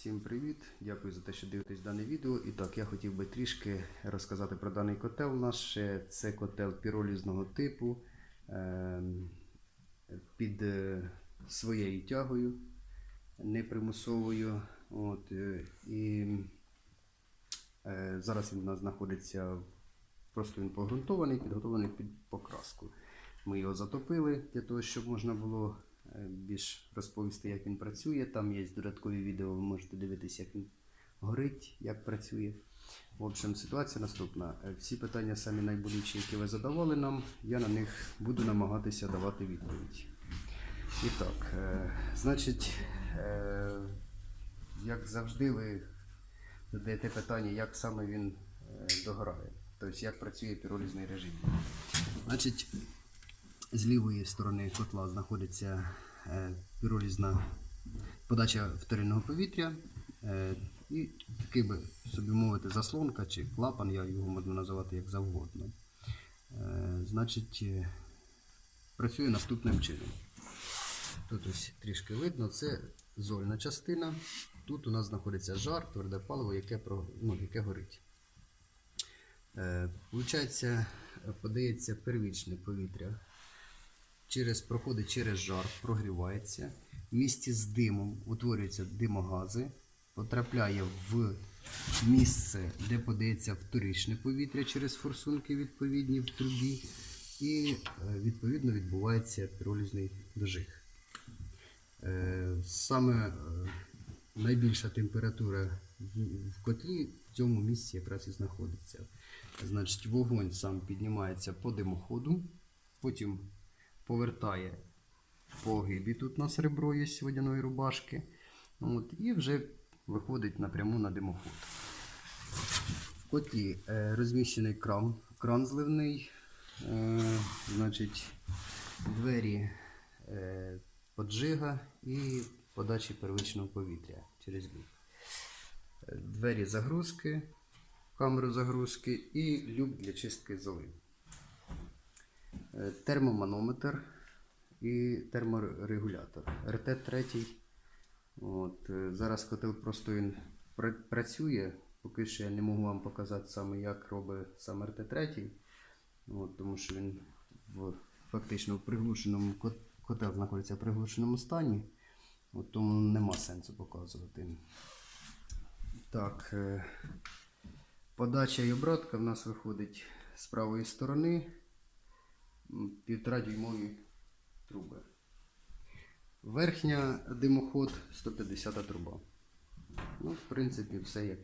Всім привіт! Дякую за те, що дивитесь дане відео. І так, я хотів би трішки розказати про даний котел наш. Це котел піролізного типу ем, під е, своєю тягою, непримусовою. От, е, і е, зараз він у нас знаходиться, просто він погрунтований, підготовлений під покраску. Ми його затопили для того, щоб можна було більш розповісти, як він працює. Там є додаткові відео, ви можете дивитися, як він горить, як працює. В общем, ситуація наступна. Е, Всі питання самі найболючі, які ви задавали нам, я на них буду намагатися давати відповідь. І так, е, значить, е, як завжди, ви задаєте питання, як саме він е, догорає, тобто як працює піролізний режим. Значить, з лівої сторони котла знаходиться е, піролізна подача вторинного повітря. Е, і такий би собі мовити заслонка чи клапан, я його можу називати як завгодно. Е, значить, працює наступним чином. Тут ось трішки видно, це зольна частина. Тут у нас знаходиться жар, тверде паливо, яке, ну, яке горить. Получається, подається первічне повітря, через, проходить через жар, прогрівається. В місті з димом утворюються димогази, потрапляє в місце, де подається вторичне повітря через форсунки відповідні в трубі, і е, відповідно відбувається піролізний дожиг. Е, Саме е, найбільша температура в котлі в цьому місці якраз і знаходиться. Значить, вогонь сам піднімається по димоходу, потім повертає по гибі. Тут у нас ребро є з водяної рубашки. От, і вже виходить напряму на димоход. В котлі е, розміщений кран, кран зливний. Е, значить, двері е, поджига і подачі первичного повітря через люк. Е, Двері загрузки, камеру загрузки і люк для чистки золи. Е, Термоманометр і терморегулятор. РТ-3. От, е, зараз котел просто він працює. Поки що я не можу вам показати саме, як робить сам РТ-3. От, тому що він в фактично в приглушеному котел знаходиться в приглушеному стані. От, тому нема сенсу показувати. Так, е, подача і обратка в нас виходить з правої сторони. Півтора дюймові труби. Верхня димоход 150 труба. Ну, в принципі, все як